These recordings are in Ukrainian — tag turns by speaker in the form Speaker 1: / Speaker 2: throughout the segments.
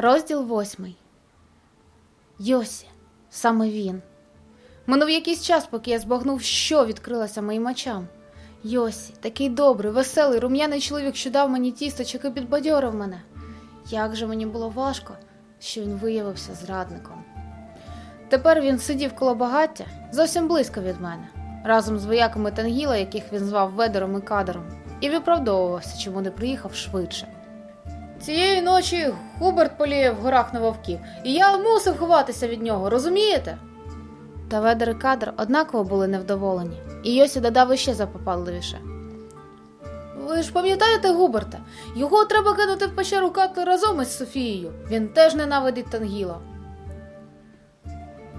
Speaker 1: Розділ восьмий. Йосі, саме він. Минув якийсь час, поки я збагнув, що відкрилося моїм очам. Йосі, такий добрий, веселий, рум'яний чоловік, що дав мені тісточок і підбадьорив мене. Як же мені було важко, що він виявився зрадником. Тепер він сидів коло багаття зовсім близько від мене, разом з вояками Тенгіла, яких він звав Ведером і Кадером, і виправдовувався, чому не приїхав швидше. Цієї ночі Губерт поліє в горах на вовків, і я мусив ховатися від нього, розумієте? Та Ведер і Кадр однаково були невдоволені, і Йосі додав іще запопадливіше. Ви ж пам'ятаєте Губерта? Його треба кинути в печеру Катли разом із Софією. Він теж ненавидить Тангіла.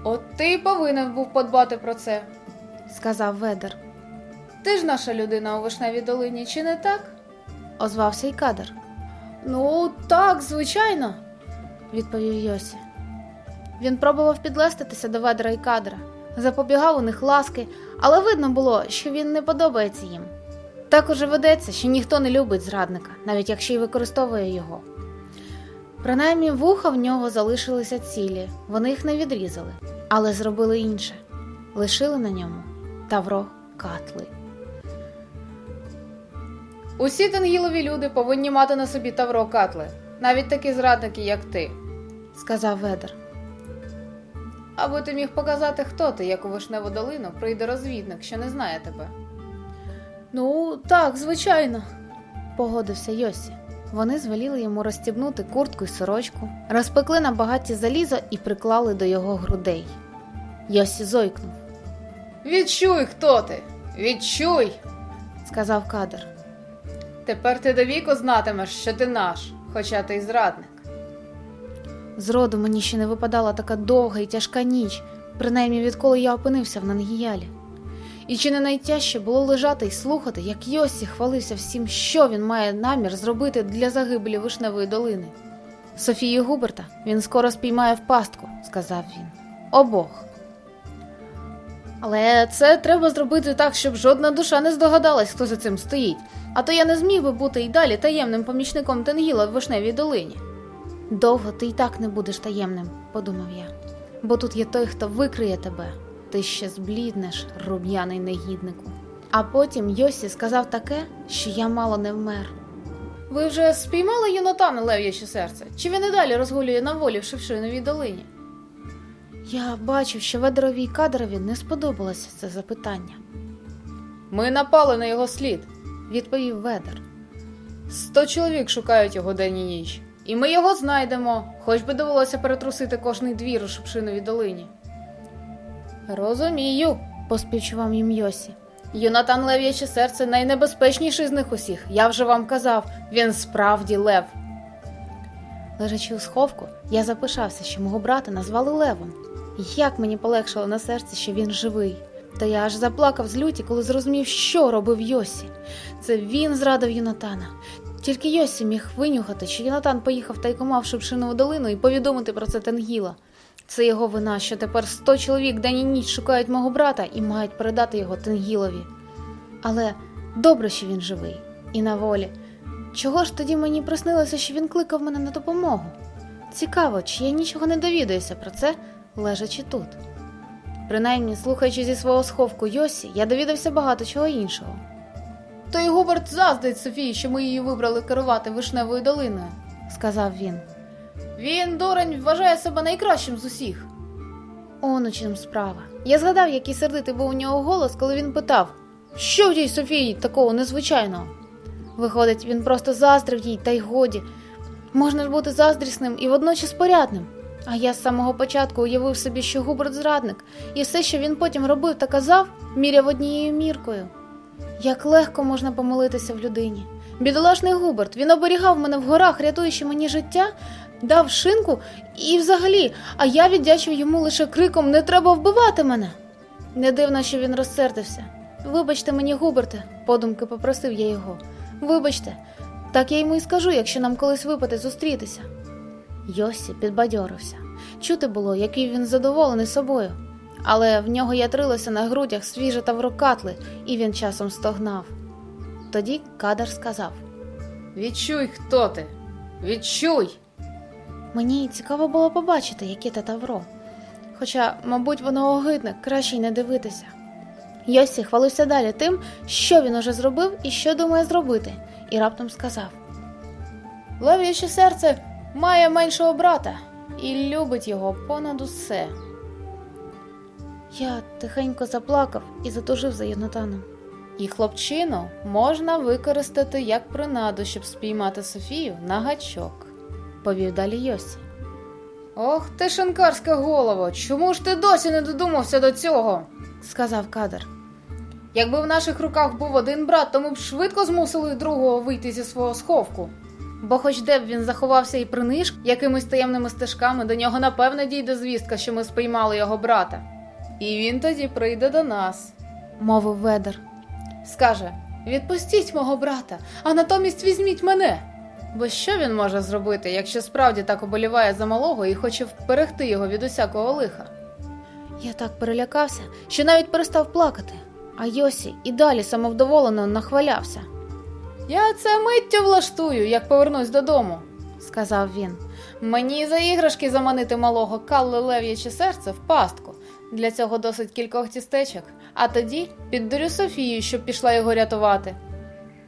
Speaker 1: От ти й повинен був подбати про це, сказав Ведер. Ти ж наша людина у вишневій долині, чи не так? озвався й Кадр. Ну, так, звичайно, відповів Йосі. Він пробував підлеститися до ведра і кадра, запобігав у них ласки, але видно було, що він не подобається їм. Так уже ведеться, що ніхто не любить зрадника, навіть якщо й використовує його. Принаймні, вуха в нього залишилися цілі, вони їх не відрізали, але зробили інше лишили на ньому тавро катли. Усі тенгілові люди повинні мати на собі тавро катли, навіть такі зрадники, як ти, сказав Ведер. Аби ти міг показати, хто ти, як у вишневу долину, прийде розвідник, що не знає тебе. Ну, так, звичайно, погодився Йосі. Вони звеліли йому розстібнути куртку й сорочку, розпекли на багаті залізо і приклали до його грудей. Йосі зойкнув. Відчуй, хто ти! Відчуй, сказав кадр. Тепер ти до віку знатимеш, що ти наш, хоча ти й зрадник. Зроду мені ще не випадала така довга і тяжка ніч, принаймні відколи я опинився в Нангіялі. І чи не найтяжче було лежати і слухати, як Йосі хвалився всім, що він має намір зробити для загибелі вишневої долини. Софію Губерта він скоро спіймає в пастку, сказав він. Обох. Але це треба зробити так, щоб жодна душа не здогадалась, хто за цим стоїть. А то я не зміг би бути й далі таємним помічником Тенгіла в вишневій долині. Довго ти й так не будеш таємним, подумав я, бо тут є той, хто викриє тебе. Ти ще збліднеш, рум'яний негіднику. А потім Йосі сказав таке, що я мало не вмер. Ви вже спіймали Йонатана лев'яче серце? Чи він і далі розгулює на волі в Шевшиновій долині? Я бачив, що Ведерові й кадрові не сподобалося це запитання. Ми напали на його слід, відповів Ведер. Сто чоловік шукають його день і ніч, і ми його знайдемо, хоч би довелося перетрусити кожний двір у Шепшиновій долині. Розумію, поспівчував їм Йосі. Йонатан Лев'яче серце найнебезпечніший з них усіх. Я вже вам казав, він справді лев. Лежачи у сховку, я запишався, що мого брата назвали Левом. Як мені полегшало на серці, що він живий. Та я аж заплакав з люті, коли зрозумів, що робив Йосі. Це він зрадив Йонатана. Тільки Йосі міг винюхати, що Йонатан поїхав тайкома в Шипшинову долину і повідомити про це Тенгіла. Це його вина, що тепер сто чоловік день і ніч шукають мого брата і мають передати його Тенгілові. Але добре, що він живий і на волі. Чого ж тоді мені приснилося, що він кликав мене на допомогу? Цікаво, чи я нічого не довідаюся про це, лежачи тут. Принаймні, слухаючи зі свого сховку Йосі, я довідався багато чого іншого. То й Губерт заздить Софії, що ми її вибрали керувати вишневою долиною, сказав він. Він, дурень, вважає себе найкращим з усіх. Он у чим справа. Я згадав, який сердитий був у нього голос, коли він питав, що в тій Софії такого незвичайного. Виходить, він просто заздрив їй, та й годі. Можна ж бути заздрісним і водночас порядним. А я з самого початку уявив собі, що Губерт зрадник, і все, що він потім робив та казав, міряв однією міркою. Як легко можна помилитися в людині. Бідолашний Губерт, він оберігав мене в горах, рятуючи мені життя, дав шинку і взагалі, а я віддячив йому лише криком Не треба вбивати мене. Не дивно, що він розсердився. Вибачте мені, Губерте, подумки попросив я його. Вибачте, так я йому і скажу, якщо нам колись випаде зустрітися. Йосі підбадьорився. Чути було, який він задоволений собою. Але в нього ятрилося на грудях свіже таврокатли, і він часом стогнав. Тоді Кадар сказав: Відчуй, хто ти! Відчуй! Мені цікаво було побачити, яке те тавро. Хоча, мабуть, воно огидне, краще й не дивитися. Йосі хвалився далі тим, що він уже зробив і що думає зробити, і раптом сказав: Лев'яче серце має меншого брата і любить його понад усе. Я тихенько заплакав і затужив за Йонатаном. І хлопчину можна використати як принаду, щоб спіймати Софію на гачок, повів далі Йосі. Ох ти, шанкарська голова, чому ж ти досі не додумався до цього? сказав кадр. Якби в наших руках був один брат, то ми б швидко змусили другого вийти зі свого сховку. Бо хоч де б він заховався і приниш, якимись таємними стежками до нього напевне дійде звістка, що ми спіймали його брата. І він тоді прийде до нас, мовив ведер. Скаже: відпустіть мого брата, а натомість візьміть мене. Бо що він може зробити, якщо справді так оболіває за малого і хоче вберегти його від усякого лиха? Я так перелякався, що навіть перестав плакати, а Йосі і далі самовдоволено нахвалявся. Я це миттю влаштую, як повернусь додому, сказав він. Мені за іграшки заманити малого калле лев'яче серце в пастку. Для цього досить кількох тістечок, а тоді піддурю Софію, щоб пішла його рятувати.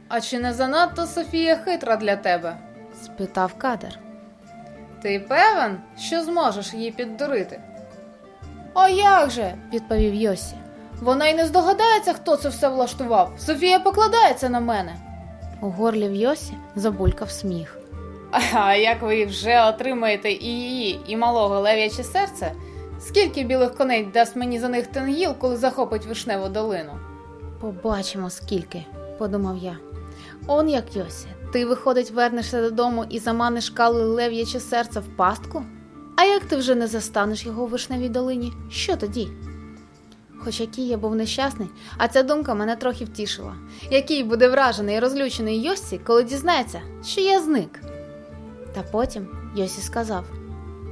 Speaker 1: А чи не занадто Софія хитра для тебе? спитав кадр. Ти певен, що зможеш її піддурити? А як же? відповів Йосі. Вона й не здогадається, хто це все влаштував. Софія покладається на мене. У горлі в Йосі забулькав сміх. А як ви вже отримаєте і її, і малого лев'яче серце? Скільки білих коней дасть мені за них тенгіл, коли захопить вишневу долину? Побачимо, скільки, подумав я. Он як Йосі, ти, виходить, вернешся додому і заманиш кали лев'яче серце в пастку? А як ти вже не застанеш його у вишневій долині, що тоді? Хоч який я був нещасний, а ця думка мене трохи втішила. Який буде вражений і розлючений Йосі, коли дізнається, що я зник. Та потім Йосі сказав: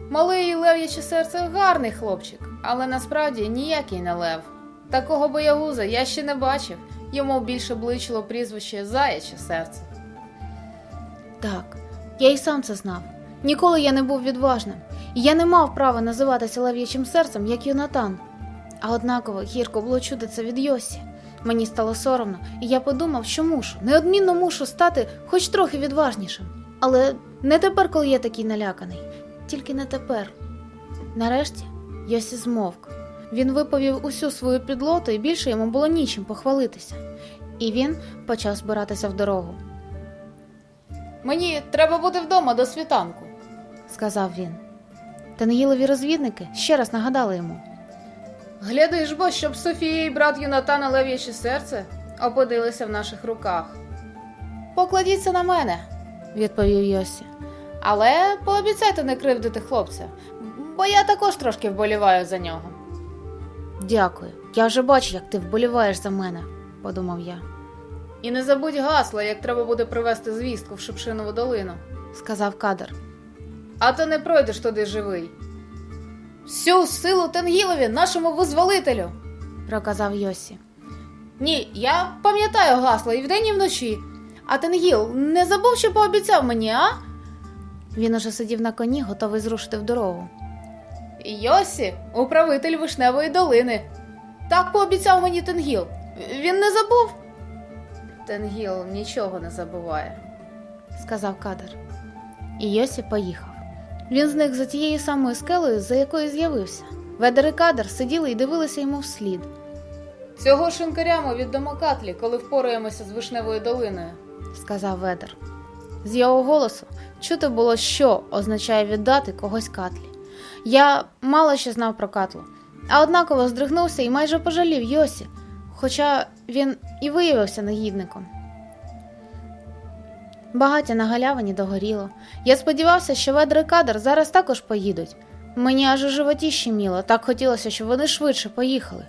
Speaker 1: Малий лев'яче серце гарний хлопчик, але насправді ніякий не лев. Такого боягуза я ще не бачив, йому більше бличило прізвище Заяче серце. Так, я й сам це знав. Ніколи я не був відважним, і я не мав права називатися лев'ячим серцем, як Йонатан. А однаково гірко було чути це від Йосі. Мені стало соромно, і я подумав, що мушу, неодмінно мушу стати хоч трохи відважнішим. Але не тепер, коли я такий наляканий, тільки не тепер. Нарешті Йосі змовк. Він виповів усю свою підлоту, і більше йому було нічим похвалитися. І він почав збиратися в дорогу. Мені треба бути вдома до світанку, сказав він. Тенгілові розвідники ще раз нагадали йому. Гляди ж бо, щоб Софія і брат Юнатана Лев'яче серце опинилися в наших руках. Покладіться на мене, відповів Йосі. Але пообіцяйте не кривдити хлопця, бо я також трошки вболіваю за нього. Дякую, я вже бачу, як ти вболіваєш за мене, подумав я. І не забудь гасла, як треба буде привезти звістку в Шипшинову долину, сказав кадр. А то не пройдеш туди живий. Всю силу Тенгілові, нашому визволителю, проказав Йосі. Ні, я пам'ятаю гасло і вдень, і вночі. А Тенгіл не забув, що пообіцяв мені, а? Він уже сидів на коні, готовий зрушити в дорогу. Йосі, управитель вишневої долини. Так пообіцяв мені Тенгіл. Він не забув? Тенгіл нічого не забуває, сказав кадр. І Йосі поїхав. Він зник за тією самою скелею, за якою з'явився. Ведер і кадр сиділи і дивилися йому вслід. Цього шинкаря ми віддамо Катлі, коли впораємося з вишневою долиною, сказав ведер. З його голосу чути було, що означає віддати когось Катлі. Я мало що знав про Катлу, а однаково здригнувся і майже пожалів Йосі, хоча він і виявився негідником. Багаття на галявині догоріло. Я сподівався, що ведр і кадр зараз також поїдуть. Мені аж у животі щеміло, так хотілося, щоб вони швидше поїхали.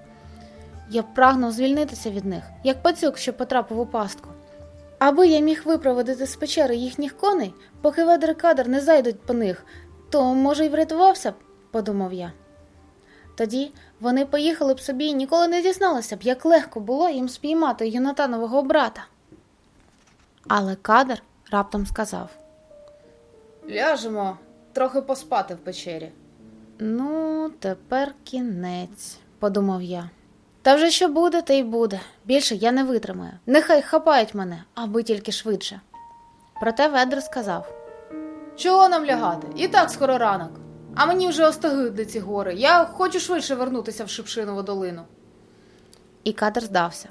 Speaker 1: Я прагнув звільнитися від них, як пацюк, що потрапив у пастку. Аби я міг випроводити з печери їхніх коней, поки ведр і кадр не зайдуть по них, то, може, й врятувався б, подумав я. Тоді вони поїхали б собі і ніколи не дізналися б, як легко було їм спіймати Йонатанового брата. Але кадр раптом сказав: Ляжемо трохи поспати в печері. Ну, тепер кінець, подумав я. Та вже що буде, те й буде. Більше я не витримаю. Нехай хапають мене, аби тільки швидше. Проте Ведр сказав: Чого нам лягати? І так скоро ранок. А мені вже остогидли ці гори. Я хочу швидше вернутися в Шипшинову долину. І кадр здався.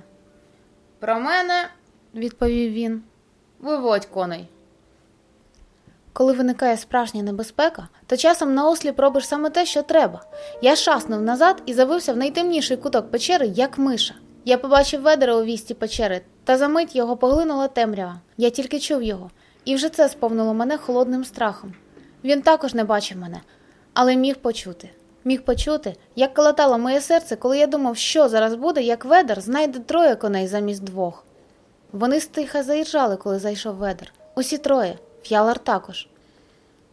Speaker 1: Про мене, відповів він, виводь коней. Коли виникає справжня небезпека, то часом наосліп робиш саме те, що треба. Я шаснув назад і завився в найтемніший куток печери, як миша. Я побачив ведера у вісті печери, та за мить його поглинула темрява. Я тільки чув його, і вже це сповнило мене холодним страхом. Він також не бачив мене, але міг почути. Міг почути, як калатало моє серце, коли я думав, що зараз буде, як ведер знайде троє коней замість двох. Вони стиха заїжджали, коли зайшов ведер. Усі троє, ф'ялар також.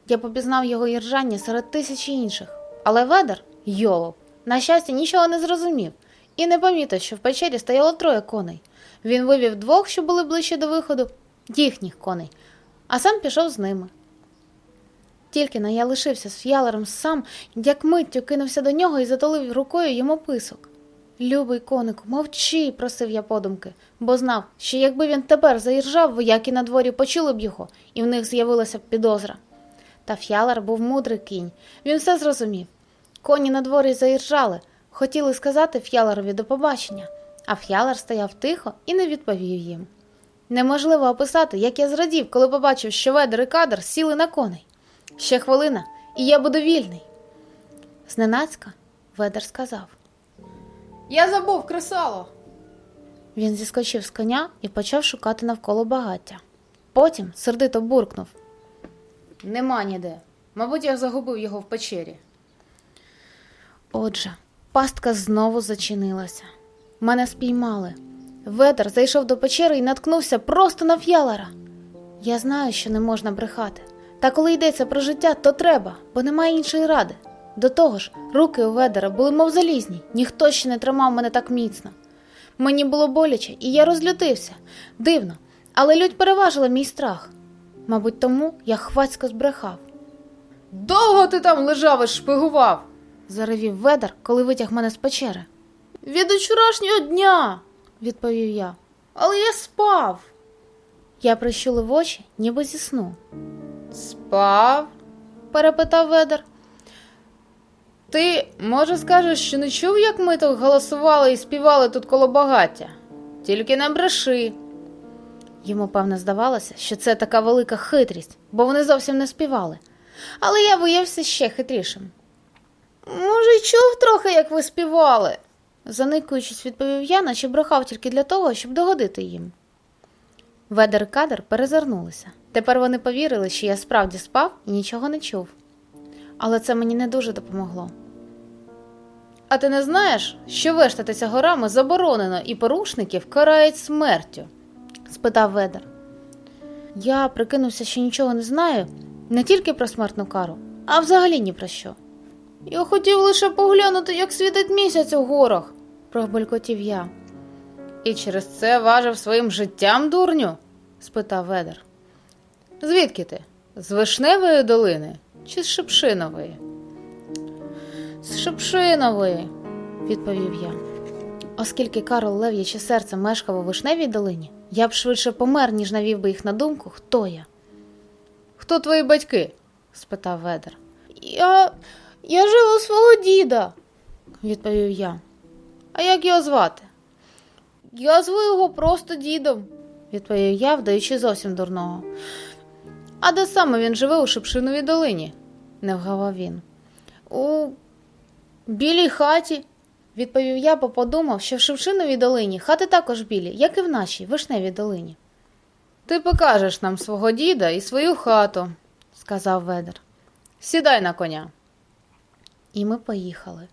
Speaker 1: Я попізнав його іржання серед тисячі інших, але ведер, йолоп, на щастя, нічого не зрозумів і не помітив, що в печері стояло троє коней. Він вивів двох, що були ближче до виходу, їхніх коней, а сам пішов з ними. Тільки но я лишився з ф'ялером сам, як миттю кинувся до нього і затолив рукою йому писок. Любий конику, мовчи, просив я подумки, бо знав, що якби він тепер заіржав, вояки на дворі почули б його, і в них з'явилася б підозра. Та ф'ялар був мудрий кінь, він все зрозумів. Коні на дворі заіржали, хотіли сказати ф'яларові до побачення, а ф'ялар стояв тихо і не відповів їм. Неможливо описати, як я зрадів, коли побачив, що ведер і кадр сіли на коней. Ще хвилина, і я буду вільний. Зненацька ведер сказав. Я забув кресало. Він зіскочив з коня і почав шукати навколо багаття. Потім сердито буркнув. Нема ніде. Мабуть, я загубив його в печері. Отже, пастка знову зачинилася. Мене спіймали. Ведер зайшов до печери і наткнувся просто на ф'ялара. Я знаю, що не можна брехати. Та коли йдеться про життя, то треба, бо немає іншої ради. До того ж, руки у ведера були мов залізні, ніхто ще не тримав мене так міцно. Мені було боляче, і я розлютився. Дивно, але лють переважила мій страх. Мабуть, тому я хвацько збрехав. Довго ти там лежав і шпигував? заревів ведер, коли витяг мене з печери. Від вчорашнього дня, відповів я. Але я спав. Я прищулив очі, ніби зі сну. Спав? перепитав ведер. Ти, може, скажеш, що не чув, як ми тут голосували і співали тут коло багаття? Тільки не бреши. Йому, певне, здавалося, що це така велика хитрість, бо вони зовсім не співали. Але я виявився ще хитрішим. Може, й чув трохи, як ви співали, заникуючись, відповів я, наче брехав тільки для того, щоб догодити їм. Ведер і кадр перезирнулися. Тепер вони повірили, що я справді спав і нічого не чув. Але це мені не дуже допомогло. А ти не знаєш, що вештатися горами заборонено і порушників карають смертю? спитав ведер. Я прикинувся, що нічого не знаю не тільки про смертну кару, а взагалі ні про що. Я хотів лише поглянути, як світить місяць у горах, пробелькотів я. І через це важив своїм життям, дурню? спитав ведер. Звідки ти? З вишневої долини чи з Шипшинової? З Шипшинової, відповів я. Оскільки Карл Лев'яче серце мешкав у вишневій долині, я б швидше помер, ніж навів би їх на думку, хто я. Хто твої батьки? спитав ведер. Я. Я жив у свого діда, відповів я. А як його звати? Я зву його просто дідом, відповів я, вдаючи зовсім дурного. А де саме він живе у Шипшиновій долині? не вгавав він. У білій хаті, відповів я, бо подумав, що в Шипшиновій долині хати також білі, як і в нашій вишневій долині. Ти покажеш нам свого діда і свою хату, сказав ведер. Сідай на коня. І ми поїхали.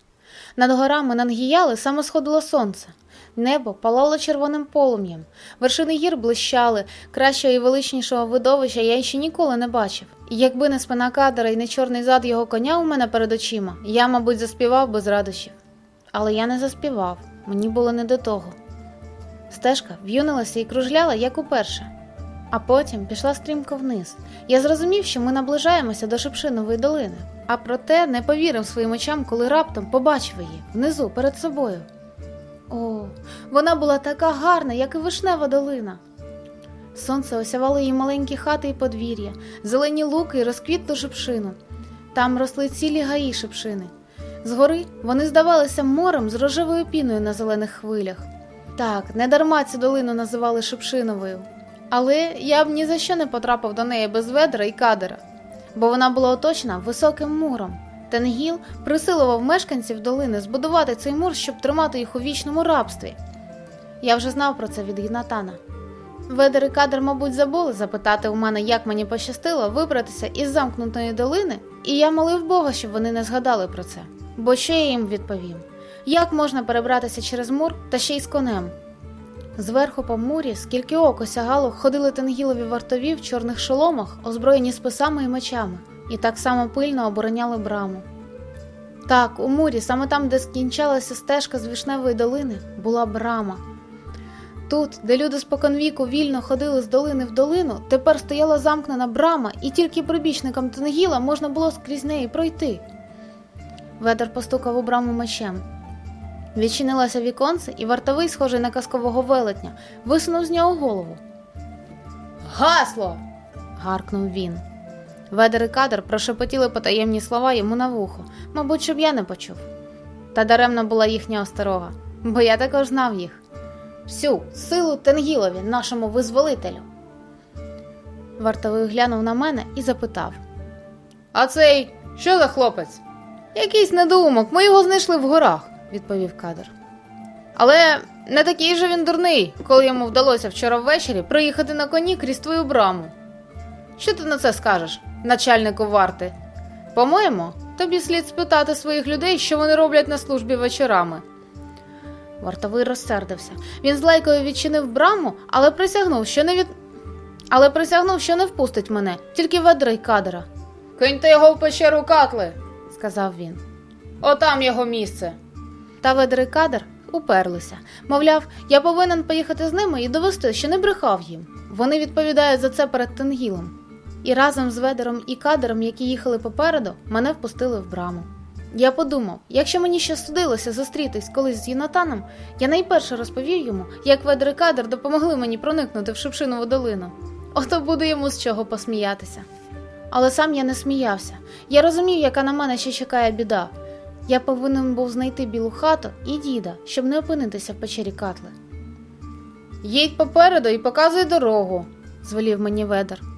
Speaker 1: Над горами Нангіяли саме сходило сонце. Небо палало червоним полум'ям, вершини гір блищали, кращого і величнішого видовища я ще ніколи не бачив. І якби не спина кадра і не чорний зад його коня у мене перед очима, я, мабуть, заспівав без радощів. Але я не заспівав, мені було не до того. Стежка в'юнилася і кружляла, як уперше. а потім пішла стрімко вниз. Я зрозумів, що ми наближаємося до Шипшинової долини, а проте не повірив своїм очам, коли раптом побачив її внизу перед собою. О, вона була така гарна, як і вишнева долина. Сонце осявало її маленькі хати і подвір'я, зелені луки і розквітлу шипшину. Там росли цілі гаї шипшини. Згори вони здавалися морем з рожевою піною на зелених хвилях. Так, не дарма цю долину називали Шипшиновою. Але я б ні за що не потрапив до неї без ведра і кадера, бо вона була оточена високим муром. Тенгіл присилував мешканців долини збудувати цей мур, щоб тримати їх у вічному рабстві. Я вже знав про це від Гінатана. Ведер і кадр, мабуть, забули запитати у мене, як мені пощастило вибратися із замкнутої долини, і я молив Бога, щоб вони не згадали про це. Бо що я їм відповім? Як можна перебратися через мур та ще й з конем? Зверху по мурі, скільки око сягало, ходили тенгілові вартові в чорних шоломах, озброєні списами і мечами, і так само пильно обороняли браму. Так, у мурі, саме там, де скінчалася стежка з вишневої долини, була брама. Тут, де люди споконвіку вільно ходили з долини в долину, тепер стояла замкнена брама, і тільки прибічникам Тенгіла можна було скрізь неї пройти. Ведер постукав у браму мечем. Відчинилося віконце, і вартовий, схожий на казкового велетня, висунув з нього голову. Гасло. гаркнув він. Ведер і кадр прошепотіли потаємні слова йому на вухо, мабуть, щоб я не почув. Та даремна була їхня осторога, бо я також знав їх. Всю силу Тенгілові, нашому визволителю. Вартовий глянув на мене і запитав: А цей що за хлопець? Якийсь недоумок, ми його знайшли в горах, відповів кадр. Але не такий же він дурний, коли йому вдалося вчора ввечері приїхати на коні крізь твою браму. Що ти на це скажеш, начальнику варти? По-моєму, тобі слід спитати своїх людей, що вони роблять на службі вечорами. Вартовий розсердився. Він з лайкою відчинив браму, але присягнув, що не від. Але присягнув, що не впустить мене, тільки ведра й кадра. Киньте його в печеру катли, сказав він. Отам його місце. Та ведра й кадр уперлися. Мовляв, я повинен поїхати з ними і довести, що не брехав їм. Вони відповідають за це перед Тенгілом. І разом з ведером і кадром, які їхали попереду, мене впустили в браму. Я подумав, якщо мені ще судилося зустрітись колись з Юнатаном, я найперше розповів йому, як ведер і кадр допомогли мені проникнути в Шипшинову долину. Ото буде йому з чого посміятися. Але сам я не сміявся. Я розумів, яка на мене ще чекає біда. Я повинен був знайти білу хату і діда, щоб не опинитися в печері катли. Їдь попереду і показуй дорогу, звелів мені ведер.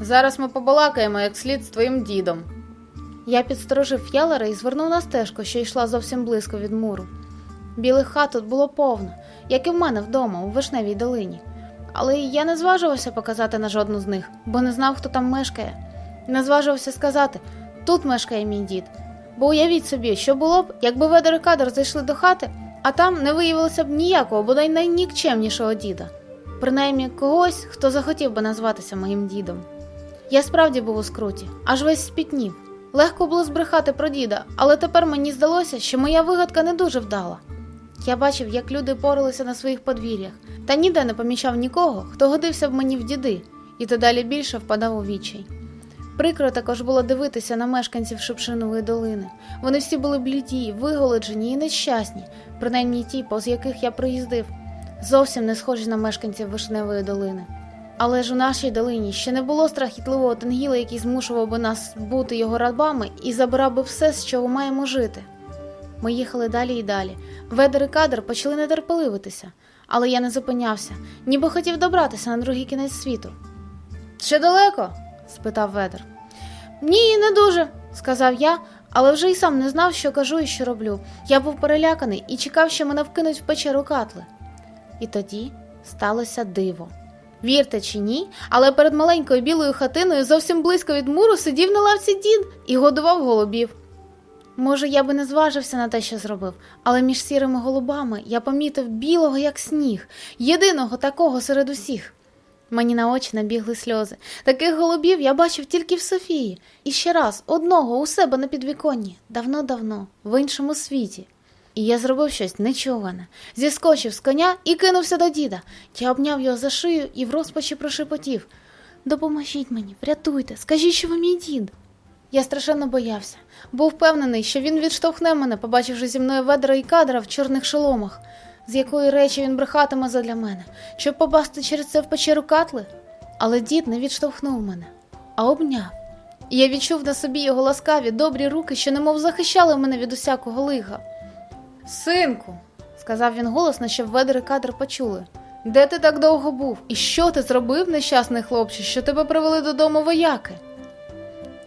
Speaker 1: Зараз ми побалакаємо як слід з твоїм дідом. Я підсторожив ялера і звернув на стежку, що йшла зовсім близько від муру. Білих хат тут було повно, як і в мене вдома, у вишневій долині. Але я не зважувався показати на жодну з них, бо не знав, хто там мешкає. Не зважувався сказати тут мешкає мій дід. Бо уявіть собі, що було б, якби ведер і кадр зайшли до хати, а там не виявилося б ніякого, бодай найнікчемнішого діда. Принаймні когось, хто захотів би назватися моїм дідом. Я справді був у скруті, аж весь спітнів. Легко було збрехати про діда, але тепер мені здалося, що моя вигадка не дуже вдала. Я бачив, як люди поралися на своїх подвір'ях, та ніде не помічав нікого, хто годився б мені в діди, і то далі більше впадав у відчай. Прикро також було дивитися на мешканців Шипшинової долини. Вони всі були бліді, виголоджені і нещасні, принаймні ті, повз яких я приїздив, зовсім не схожі на мешканців Вишневої долини. Але ж у нашій долині ще не було страхітливого тенгіла, який змушував би нас бути його рабами і забирав би все, з чого маємо жити. Ми їхали далі і далі. Ведер і кадр почали нетерпеливитися, але я не зупинявся, ніби хотів добратися на другий кінець світу. Ще далеко? спитав ведер. Ні, не дуже, сказав я, але вже й сам не знав, що кажу і що роблю. Я був переляканий і чекав, що мене вкинуть в печеру катли. І тоді сталося диво. Вірте чи ні, але перед маленькою білою хатиною зовсім близько від муру сидів на лавці дід і годував голубів. Може, я би не зважився на те, що зробив, але між сірими голубами я помітив білого, як сніг, єдиного такого серед усіх. Мені на очі набігли сльози. Таких голубів я бачив тільки в Софії, і ще раз одного у себе на підвіконні, давно-давно, в іншому світі. І я зробив щось нечуване. Зіскочив з коня і кинувся до діда. Я обняв його за шию і в розпачі прошепотів Допоможіть мені, врятуйте, скажіть, що ви мій дід. Я страшенно боявся, був впевнений, що він відштовхне мене, побачивши зі мною ведра і кадра в чорних шоломах, з якої речі він брехатиме задля мене, щоб попасти через це в печеру катли. Але дід не відштовхнув мене, а обняв. І я відчув на собі його ласкаві, добрі руки, що немов захищали мене від усякого лига. Синку, сказав він голосно, щоб ведер і кадр почули. Де ти так довго був? І що ти зробив, нещасний хлопче, що тебе привели додому вояки?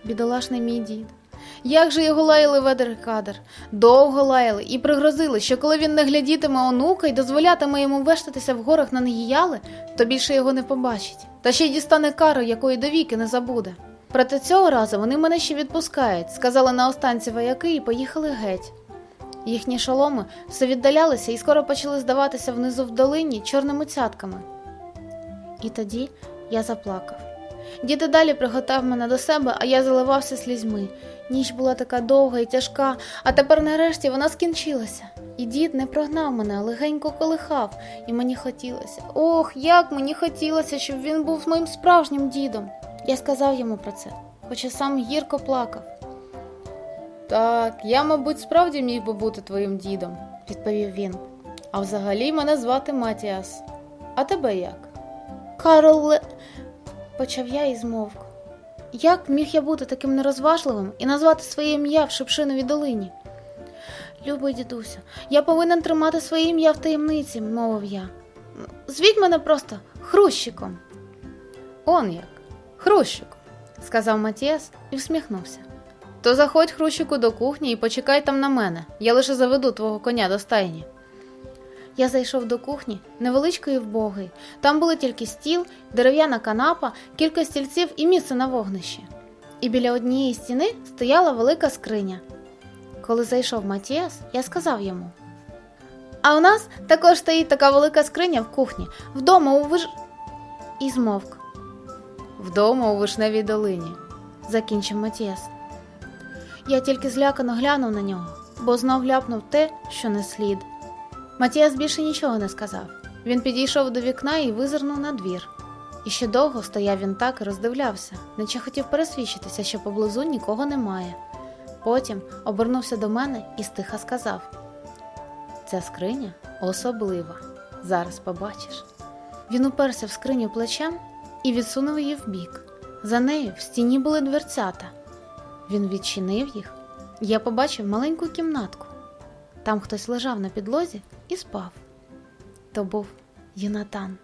Speaker 1: Бідолашний мій дід. Як же його лаяли ведер кадр, довго лаяли і пригрозили, що коли він не глядітиме онука і дозволятиме йому вештатися в горах на Негіяли, то більше його не побачить, та ще й дістане кару, якої довіки не забуде. Проте цього разу вони мене ще відпускають, сказали на останці вояки і поїхали геть. Їхні шоломи все віддалялися і скоро почали здаватися внизу в долині чорними цятками. І тоді я заплакав. Дід далі приготав мене до себе, а я заливався слізьми. Ніч була така довга і тяжка, а тепер нарешті вона скінчилася. І дід не прогнав мене, легенько колихав, і мені хотілося. Ох, як мені хотілося, щоб він був моїм справжнім дідом. Я сказав йому про це, хоча сам гірко плакав. Так, я, мабуть, справді міг би бути твоїм дідом, відповів він. А взагалі мене звати Матіас. А тебе як? Карл. Почав я і змовк. Як міг я бути таким нерозважливим і назвати своє ім'я в Шипшиновій долині? Любий дідусю, я повинен тримати своє ім'я в таємниці, мовив я. Звіть мене просто хрущиком. Он як, хрущиком, сказав Матіас і всміхнувся. То заходь хрущику до кухні і почекай там на мене. Я лише заведу твого коня до стайні. Я зайшов до кухні, невеличкої вбогої. Там були тільки стіл, дерев'яна канапа, кілька стільців і місце на вогнищі. І біля однієї стіни стояла велика скриня. Коли зайшов Матіас, я сказав йому: А у нас також стоїть така велика скриня в кухні, вдома у виш. І змовк. Вдома у вишневій долині, закінчив Матіас. Я тільки злякано глянув на нього, бо знов ляпнув те, що не слід. Матіас більше нічого не сказав. Він підійшов до вікна і визирнув на двір. І ще довго стояв він так і роздивлявся, наче хотів пересвідчитися, що поблизу нікого немає. Потім обернувся до мене і стиха сказав: Ця скриня особлива. Зараз побачиш. Він уперся в скриню плечем і відсунув її вбік. За нею в стіні були дверцята. Він відчинив їх. Я побачив маленьку кімнатку. Там хтось лежав на підлозі і спав. То був Юнатан.